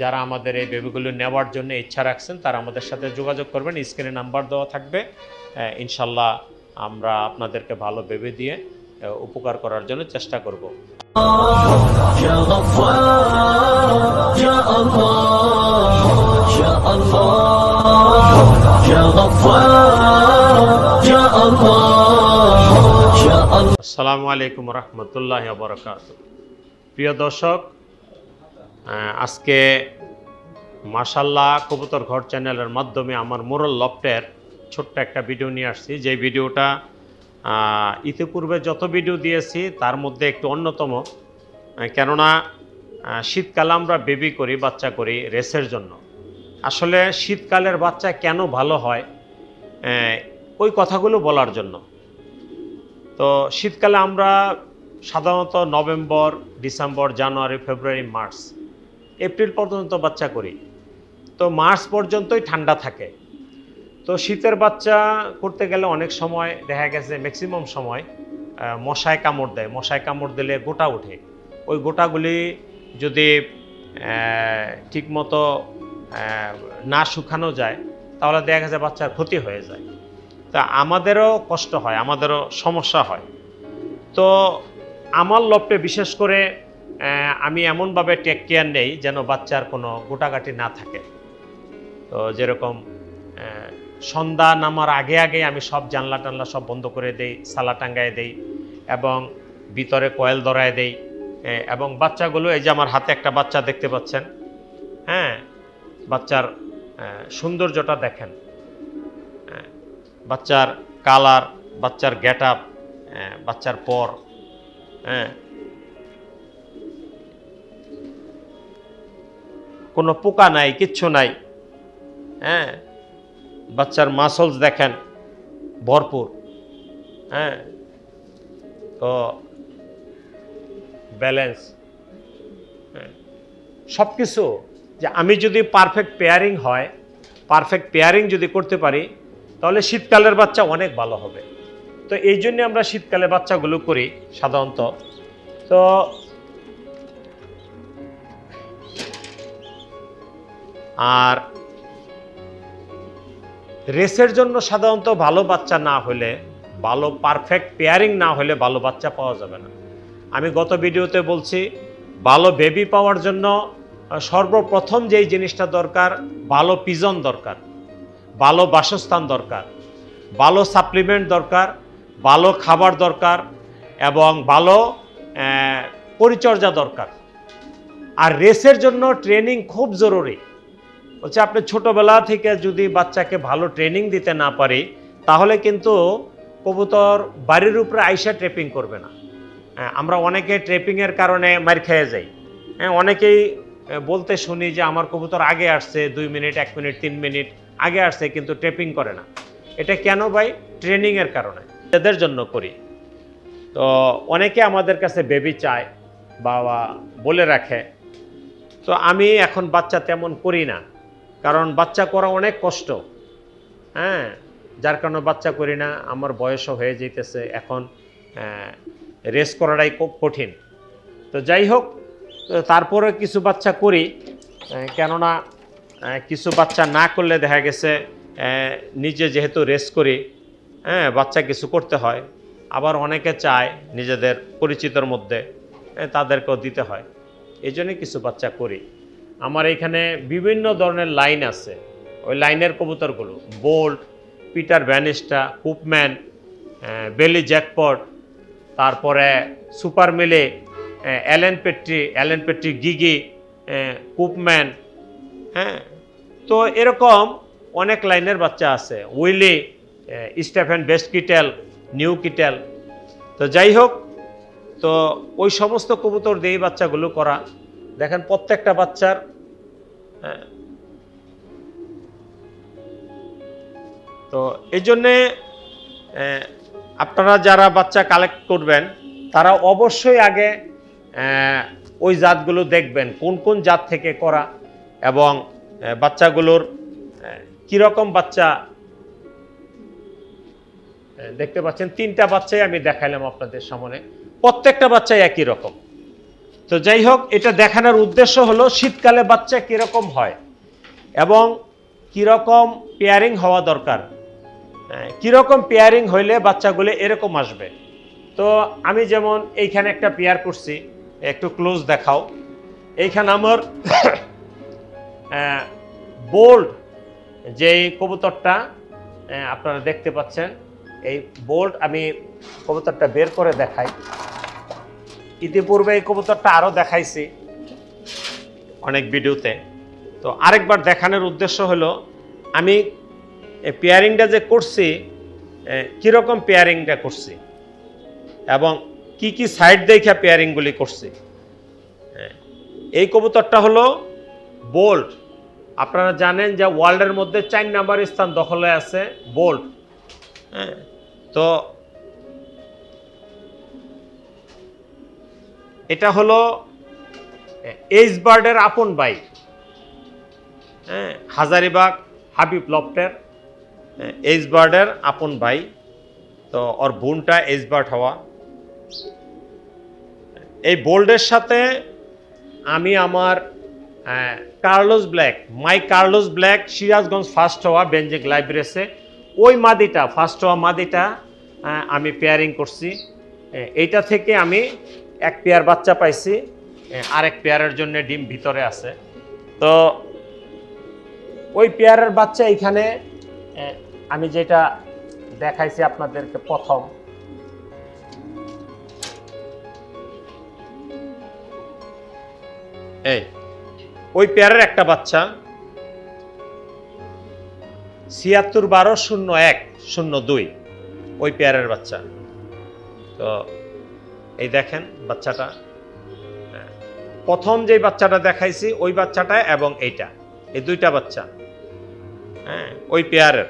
যারা আমাদের এই বেবিগুলো নেওয়ার জন্য ইচ্ছা রাখছেন, তারা আমাদের সাথে যোগাযোগ করবেন। স্ক্রিনে নাম্বার দেওয়া থাকবে। ইনশাল্লাহ আমরা আপনাদেরকে ভালো বেবি দিয়ে উপকার করার জন্য চেষ্টা করব। আসসালামু আলাইকুম রহমতুল্লাহ বরকাত প্রিয় দর্শক আজকে মাসাল্লাহ কবুতর ঘর চ্যানেলের মাধ্যমে আমার মোরল লফটের ছোট্ট একটা ভিডিও নিয়ে আসছি। যে ভিডিওটা ইতিপূর্বে যত ভিডিও দিয়েছি, তার মধ্যে একটু অন্যতম। কেননা শীতকালে আমরা বেবি করি, বাচ্চা করি রেসের জন্য। আসলে শীতকালের বাচ্চা কেন ভালো হয় ওই কথাগুলো বলার জন্য। তো শীতকালে আমরা সাধারণত November, December, January, February, March April পর্যন্ত বাচ্চা করি। তো মার্চ পর্যন্তই ঠান্ডা থাকে। তো শীতের বাচ্চা করতে গেলে অনেক সময় দেখা গেছে ম্যাক্সিমাম সময় মশায় কামড় দেয়। মশায় কামড় দিলে গোটা ওঠে। ওই গোটাগুলি যদি ঠিকমতো না শুকানো যায়, তাহলে দেখা গেছে বাচ্চার ক্ষতি হয়ে যায়। তা আমাদেরও কষ্ট হয়, আমাদেরও সমস্যা হয়। তো আমার লপটে বিশেষ করে আমি এমনভাবে টেক কেয়ার নেই যেন বাচ্চার কোনো গোটাগাটি না থাকে। তো যেরকম সন্ধ্যা নামার আগে আগে আমি সব জানলা টানলা সব বন্ধ করে দেই, সালা টাঙ্গায় দেই এবং ভিতরে কয়েল ধরায় দেই এবং বাচ্চাগুলো, এই যে আমার হাতে একটা বাচ্চা দেখতে পাচ্ছেন হ্যাঁ বাচ্চার সৌন্দর্যটা দেখেন। বাচ্চার কালার বাচ্চার গেট আপ বাচ্চার পর হ্যাঁ কোনো পোকা নাই, কিচ্ছু নাই। হ্যাঁ? বাচ্চার মাসলস দেখেন, ভরপুর। হ্যাঁ? তো ব্যালেন্স সব কিছু যে আমি যদি পারফেক্ট পেয়ারিং হয় পারফেক্ট পেয়ারিং যদি করতে পারি, তাহলে শীতকালের বাচ্চা অনেক ভালো হবে। তো এই জন্যে আমরা শীতকালে বাচ্চাগুলো করি সাধারণত। তো আর রেসের জন্য সাধারণত ভালো বাচ্চা না হলে, ভালো পারফেক্ট পেয়ারিং না হলে ভালো বাচ্চা পাওয়া যাবে না। আমি গত ভিডিওতে বলছি, ভালো বেবি পাওয়ার জন্য সর্বপ্রথম যেই জিনিসটা দরকার, ভালো পিজন দরকার, ভালো বাসস্থান দরকার, ভালো সাপ্লিমেন্ট দরকার, ভালো খাবার দরকার এবং ভালো পরিচর্যা দরকার। আর রেসের জন্য ট্রেনিং খুব জরুরি। বলছে আপনি ছোটবেলা থেকে যদি বাচ্চাকে ভালো ট্রেনিং দিতে না পারি তাহলে কিন্তু কবুতর বাড়ির উপরে আইসা ট্রেপিং করবে না। হ্যাঁ, আমরা অনেকে ট্রেপিংয়ের কারণে মার খেয়ে যাই। হ্যাঁ অনেকেই বলতে শুনি যে আমার কবুতর আগে আসছে দুই মিনিট এক মিনিট তিন মিনিট আগে আসছে কিন্তু ট্রেপিং করে না। এটা কেন ভাই? ট্রেনিংয়ের কারণে। এদের জন্য করি। তো অনেকে আমাদের কাছে বেবি চায় বা বা বলে রাখে। তো আমি এখন বাচ্চা তেমন করি না। কারণ বাচ্চা করা অনেক কষ্ট। হ্যাঁ যার কারণে বাচ্চা করি না, আমার বয়সও হয়ে যেতেছে এখন রেস করাটাই খুব কঠিন। তো যাই হোক তারপরে কিছু বাচ্চা করি কেননা কিছু বাচ্চা না করলে দেখা গেছে নিজে যেহেতু রেস করি হ্যাঁ বাচ্চা কিছু করতে হয়, আবার অনেকে চায় নিজেদের পরিচিতর মধ্যে তাদেরকেও দিতে হয়। এই জন্যে কিছু বাচ্চা করি। আমার এখানে বিভিন্ন ধরনের লাইন আছে। ওই লাইনের কবুতরগুলো, বোল্ট, পিটার ভ্যানিস্টা কুপম্যান বেলি জ্যাকপট, তারপরে সুপার মিলে অ্যালেন পেট্রি অ্যালেন পেট্রি গিগি কুপম্যান হ্যাঁ? তো এরকম অনেক লাইনের বাচ্চা আছে। Willi Stephen best kittel new kittel. তো যাই হোক, তো ওই সমস্ত কবুতর দিয়ে বাচ্চাগুলো করা। দেখেন প্রত্যেকটা বাচ্চার। তো এই জন্যে আপনারা যারা বাচ্চা কালেক্ট করবেন, তারা অবশ্যই আগে ওই জাতগুলো দেখবেন, কোন কোন জাত থেকে করা এবং বাচ্চাগুলোর কীরকম বাচ্চা দেখতে পাচ্ছেন। তিনটা বাচ্চাই আমি দেখাইলাম আপনাদের সামনে। প্রত্যেকটা বাচ্চাই একই রকম। তো যাই হোক এটা দেখানোর উদ্দেশ্য হলো শীতকালে বাচ্চা কীরকম হয় এবং কীরকম পেয়ারিং হওয়া দরকার। হ্যাঁ, কীরকম পেয়ারিং হইলে বাচ্চাগুলো এরকম আসবে। তো আমি যেমন এইখানে একটা পেয়ার করছি একটু ক্লোজ দেখাও। এইখানে আমার বোল্ড যেই কবুতরটা আপনারা দেখতে পাচ্ছেন এই বোল্ড আমি কবুতরটা বের করে দেখাই। ইতিপূর্বে এই কবুতরটা আরও দেখাইছি অনেক ভিডিওতে। তো আরেকবার দেখানোর উদ্দেশ্য হলো, আমি পেয়ারিংটা যে করছি কীরকম পেয়ারিংটা করছি এবং কি কি সাইড দেখা পেয়ারিংগুলি করছি। এই কবুতরটা হলো বোল্ট আপনারা জানেন যে ওয়ার্ল্ডের মধ্যে চার নাম্বার স্থান দখলে আছে বোল্ট হ্যাঁ তো এটা হলো এইচ বার্ডের আপন ভাই। হ্যাঁ হাজারিবাগ হাবিব লফটের এইচ বার্ডের আপন ভাই। তো ওর বোনটা এইচ বার্ড হওয়া। এই বোল্ডের সাথে আমি আমার Carlos black, my Carlos black Sirajganj first হওয়া বেঞ্জিক লাইব্রেরিসে ওই মাদিটা, ফার্স্ট হওয়া মাদিটা আমি পেয়ারিং করছি। এইটা থেকে আমি এক পেয়ার বাচ্চা পাইছি। আরেক পেয়ারের জন্য ডিম ভিতরে আছে। তো ওই পেয়ারের বাচ্চা এইখানে আমি যেটা দেখাইছি আপনাদেরকে প্রথম। এই ওই পেয়ারের একটা বাচ্চা। ছিয়াত্তর বারো শূন্য এক শূন্য দুই ওই পেয়ারের বাচ্চা। তো এই দেখেন বাচ্চাটা। প্রথম যে বাচ্চাটা দেখাইছি, ওই বাচ্চাটা এবং এইটা, এই দুইটা বাচ্চা হ্যাঁ ওই পেয়ারের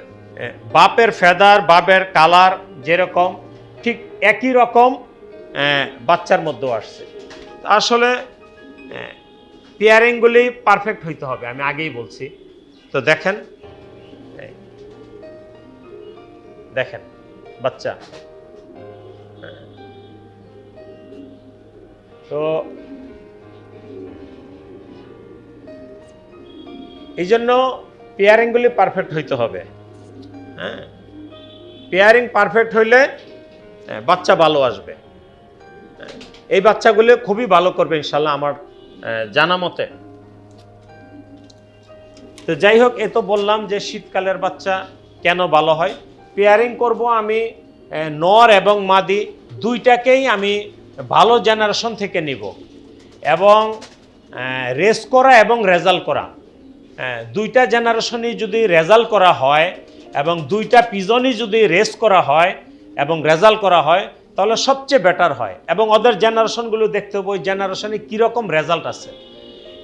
বাপের ফেদার, বাপের কালার যেরকম, ঠিক একই রকম বাচ্চার মধ্যেও আসছে আসলে পেয়ারিংগুলি পারফেক্ট হইতে হবে, আমি আগেই বলছি তো দেখেন দেখেন, বাচ্চা তো এই জন্য পেয়ারিংগুলি পারফেক্ট হইতে হবে। হ্যাঁ? পেয়ারিং পারফেক্ট হইলে বাচ্চা ভালো আসবে। হ্যাঁ, এই বাচ্চাগুলো খুবই ভালো করবে ইনশাল্লাহ আমার জানা মতে। তো যাই হোক এ তো বললাম যে শীতকালের বাচ্চা কেন ভালো হয়? পেয়ারিং করব আমি নর এবং মাদি দুইটাকেই আমি ভালো জেনারেশন থেকে নিব। এবং রেস করা এবং রেজাল্ট করা। দুইটা জেনারেশনই যদি রেজাল্ট করা হয় এবং দুইটা পিজনই যদি রেস করা হয় এবং রেজাল্ট করা হয়, তাহলে সবচেয়ে বেটার হয়। এবং ওদের জেনারেশনগুলো দেখতে হবে, ওই জেনারেশনে কীরকম রেজাল্ট আছে,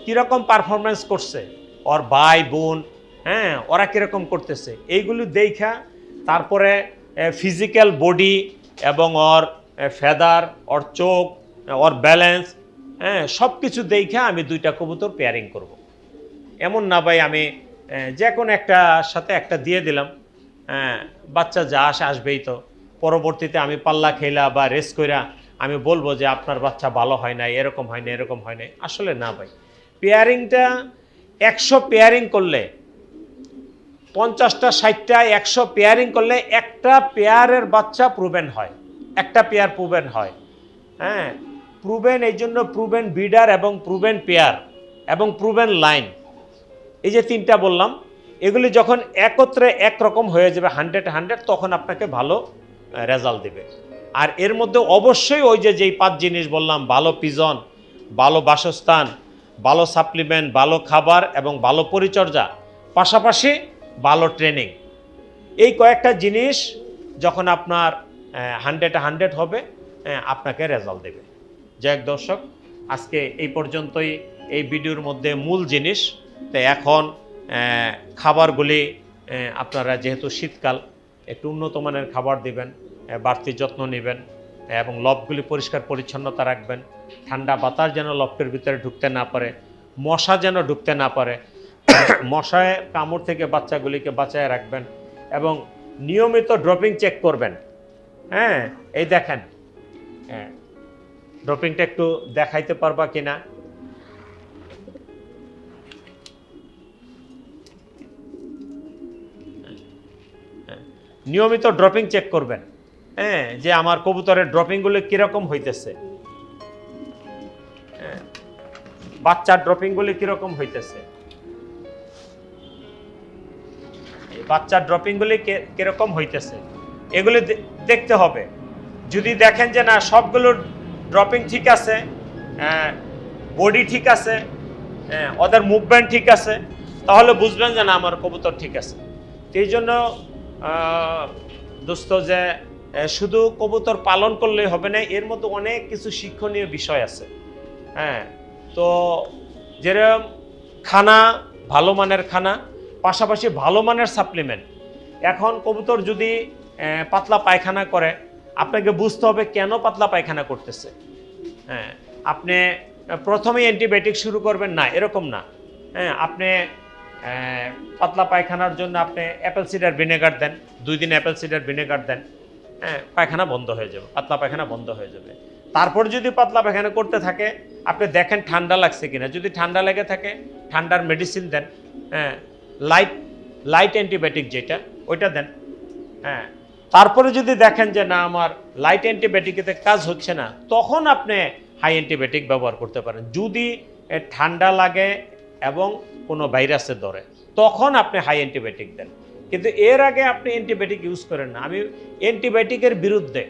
কীরকম পারফরমেন্স করছে, ওর ভাই, বোন হ্যাঁ ওরা কীরকম করতেছে, এইগুলো দেখা, তারপরে ফিজিক্যাল বডি এবং ওর ফেদার, ওর চোখ ওর ব্যালেন্স হ্যাঁ সব কিছু দেখা আমি দুইটা কবুতর পেয়ারিং করব। এমন না ভাই, আমি যে কোনো একটা সাথে একটা দিয়ে দিলাম। হ্যাঁ বাচ্চা যা আসে আসবেই তো। পরবর্তীতে আমি পাল্লা খেলা বা রেস কইরা আমি বলব যে আপনার বাচ্চা ভালো হয় নাই, এরকম হয় না এরকম হয় নাই। আসলে না ভাই। পেয়ারিংটা একশো পেয়ারিং করলে, পঞ্চাশটা, ষাটটা, একশো পেয়ারিং করলে একটা পেয়ারের বাচ্চা প্রুভেন হয়। একটা পেয়ার প্রুভেন হয়। হ্যাঁ প্রুভেন এই জন্য প্রুভেন বিডার এবং প্রুভেন পেয়ার এবং প্রুভেন লাইন এই যে তিনটা বললাম, এগুলি যখন একত্রে একরকম হয়ে যাবে হান্ড্রেড হান্ড্রেড তখন আপনাকে ভালো রেজাল্ট দেবে। আর এর মধ্যে অবশ্যই ওই যে, যেই পাঁচ জিনিস বললাম, ভালো পিজন, ভালো বাসস্থান, ভালো সাপ্লিমেন্ট ভালো খাবার এবং ভালো পরিচর্যা, পাশাপাশি ভালো ট্রেনিং এই কয়েকটা জিনিস যখন আপনার হান্ড্রেড হান্ড্রেড হবে আপনাকে রেজাল্ট দেবে। যাক দর্শক, আজকে এই পর্যন্তই। এই ভিডিওর মধ্যে মূল জিনিস তো এখন খাবারগুলি আপনারা যেহেতু শীতকাল, একটু উন্নত মানের খাবার দিবেন বাড়তি যত্ন নেবেন, এবং লবগুলি পরিষ্কার পরিচ্ছন্নতা রাখবেন। ঠান্ডা বাতাস যেন লফটের ভিতরে ঢুকতে না পারে, মশা যেন ঢুকতে না পারে। মশায় কামড় থেকে বাচ্চাগুলিকে বাঁচায় রাখবেন, এবং নিয়মিত ড্রপিং চেক করবেন। হ্যাঁ এই দেখেন। হ্যাঁ ড্রপিংটা একটু দেখাইতে পারবা কিনা। নিয়মিত ড্রপিং চেক করবেন। হ্যাঁ যে আমার কবুতরের ড্রপিংগুলো কীরকম হইতেছে। হ্যাঁ, বাচ্চার ড্রপিংগুলি কীরকম হইতেছে। বাচ্চার ড্রপিংগুলি কীরকম হইতেছে। এগুলি দেখতে হবে। যদি দেখেন যে না সবগুলো ড্রপিং ঠিক আছে বডি ঠিক আছে ওদের মুভমেন্ট ঠিক আছে, তাহলে বুঝবেন যে না, আমার কবুতর ঠিক আছে। এই জন্য দোস্ত যে শুধু কবুতর পালন করলেই হবে না, এর মধ্যে অনেক কিছু শিক্ষণীয় বিষয় আছে। হ্যাঁ তো যেরকম খানা, ভালো মানের খানা, পাশাপাশি ভালো মানের সাপ্লিমেন্ট এখন কবুতর যদি পাতলা পায়খানা করে। আপনাকে বুঝতে হবে কেন পাতলা পায়খানা করতেছে। হ্যাঁ আপনি প্রথমেই অ্যান্টিবায়োটিক শুরু করবেন। না, এরকম না। হ্যাঁ আপনি পাতলা পায়খানার জন্য আপনি অ্যাপেল সিডার ভিনেগার দেন। দুই দিন অ্যাপেল সিডার ভিনেগার দেন। হ্যাঁ পায়খানা বন্ধ হয়ে যাবে, পাতলা পায়খানা বন্ধ হয়ে যাবে। তারপর যদি পাতলা পায়খানা করতে থাকে, আপনি দেখেন ঠান্ডা লাগছে কিনা। যদি ঠান্ডা লেগে থাকে, ঠান্ডার মেডিসিন দেন। হ্যাঁ লাইট লাইট অ্যান্টিবায়োটিক যেটা, ওইটা দেন। হ্যাঁ তারপরে যদি দেখেন যে না, আমার লাইট অ্যান্টিবায়োটিকেতে কাজ হচ্ছে না, তখন আপনি হাই অ্যান্টিবায়োটিক ব্যবহার করতে পারেন। যদি ঠান্ডা লাগে এবং কোনো ভাইরাসে ধরে, তখন আপনি হাই অ্যান্টিবায়োটিক দেন। কিন্তু এর আগে আপনি অ্যান্টিবায়োটিক ইউজ করেন না। আমি অ্যান্টিবায়োটিকের বিরুদ্ধে,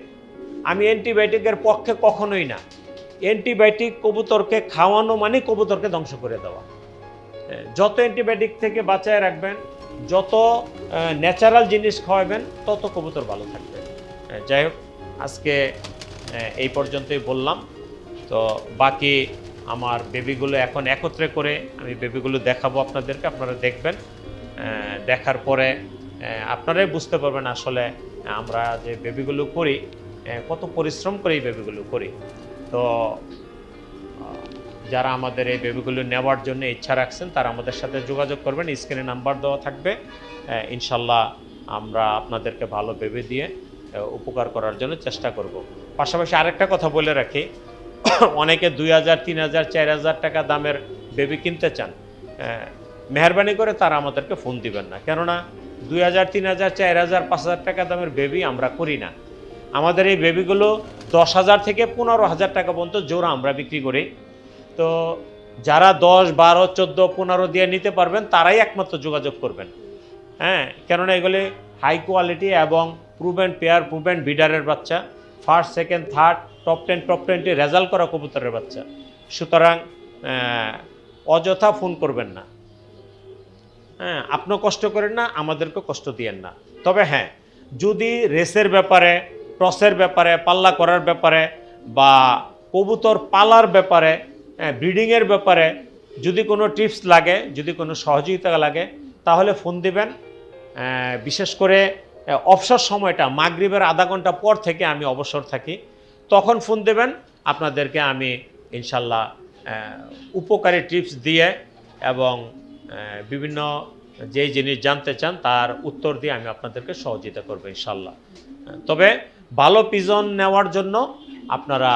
আমি অ্যান্টিবায়োটিকের পক্ষে কখনোই না। অ্যান্টিবায়োটিক কবুতরকে খাওয়ানো মানে কবুতরকে ধ্বংস করে দেওয়া। যত অ্যান্টিবায়োটিক থেকে বাঁচায় রাখবেন যত ন্যাচারাল জিনিস খাওয়াবেন, তত কবুতর ভালো থাকবে। যাই হোক, আজকে এই পর্যন্তই বললাম। তো বাকি আমার বেবিগুলো এখন একত্রে করে আমি বেবিগুলো দেখাবো আপনাদেরকে, আপনারা দেখবেন। দেখার পরে আপনারাই বুঝতে পারবেন আসলে, আমরা যে বেবিগুলো করি কত পরিশ্রম করে এই বেবিগুলো করি। তো যারা আমাদের এই বেবিগুলো নেওয়ার জন্য ইচ্ছা রাখছেন, তারা আমাদের সাথে যোগাযোগ করবেন। স্ক্রিনে নাম্বার দেওয়া থাকবে। ইনশাল্লাহ আমরা আপনাদেরকে ভালো বেবি দিয়ে উপকার করার জন্য চেষ্টা করব। পাশাপাশি আরেকটা কথা বলে রাখি, অনেকে দুই হাজার, তিন হাজার, চার হাজার টাকা দামের বেবি কিনতে চান মেহরবানি করে তারা আমাদেরকে ফোন দিবেন না। কেননা দুই হাজার, তিন হাজার, চার হাজার, পাঁচ হাজার টাকা দামের বেবি আমরা করি না। আমাদের এই বেবিগুলো দশ হাজার থেকে পনেরো হাজার টাকা পর্যন্ত জোড়া আমরা বিক্রি করি। তো যারা দশ, বারো, চোদ্দ, পনেরো দিয়ে নিতে পারবেন, তারাই একমাত্র যোগাযোগ করবেন। হ্যাঁ কেননা এগুলি হাই কোয়ালিটি এবং প্রুভেন পেয়ার প্রুভেন বিডারের বাচ্চা। First second third top ten top twenty result করা কবুতরের বাচ্চা। সুতরাং অযথা ফোন করবেন না। হ্যাঁ আপনিও কষ্ট করেন না, আমাদেরকেও কষ্ট দিয়েন না। তবে হ্যাঁ যদি রেসের ব্যাপারে, টসের ব্যাপারে, পাল্লা করার ব্যাপারে বা কবুতর পালার ব্যাপারে ব্রিডিংয়ের ব্যাপারে যদি কোনো টিপস লাগে, যদি কোনো সহযোগিতা লাগে, তাহলে ফোন দিবেন। বিশেষ করে অবসর সময়টা, মাগরিবের আধা ঘণ্টা পর থেকে আমি অবসর থাকি, তখন ফোন দেবেন। আপনাদেরকে আমি ইনশাল্লাহ উপকারী টিপস দিয়ে এবং বিভিন্ন যেই জিনিস জানতে চান, তার উত্তর দিয়ে আমি আপনাদেরকে সহযোগিতা করব ইনশাল্লাহ। তবে ভালো পিজন নেওয়ার জন্য আপনারা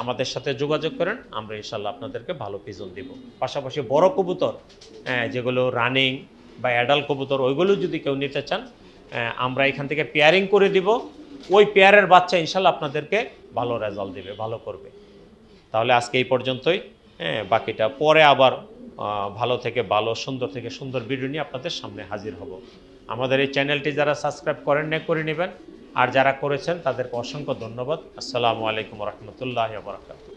আমাদের সাথে যোগাযোগ করেন আমরা ইনশাল্লাহ আপনাদেরকে ভালো পিজন দিব। পাশাপাশি বড় কবুতর আহ, যেগুলো রানিং বা অ্যাডাল কবুতর ওইগুলো যদি কেউ নিতে চান আমরা এখান থেকে পেয়ারিং করে দিব। ওই পেয়ারের বাচ্চা ইনশাল্লাহ আপনাদেরকে ভালো রেজাল্ট দেবে ভালো করবে। তাহলে আজকে এই পর্যন্তই হ্যাঁ বাকিটা পরে আবার ভালো থেকে ভালো সুন্দর থেকে সুন্দর ভিডিও নিয়ে আপনাদের সামনে হাজির হব। আমাদের এই চ্যানেলটি যারা সাবস্ক্রাইব করেন না করে নেবেন। আর যারা করেছেন তাদেরকে অসংখ্য ধন্যবাদ। আসসালামু আলাইকুম রহমতুল্লাহ বারকাত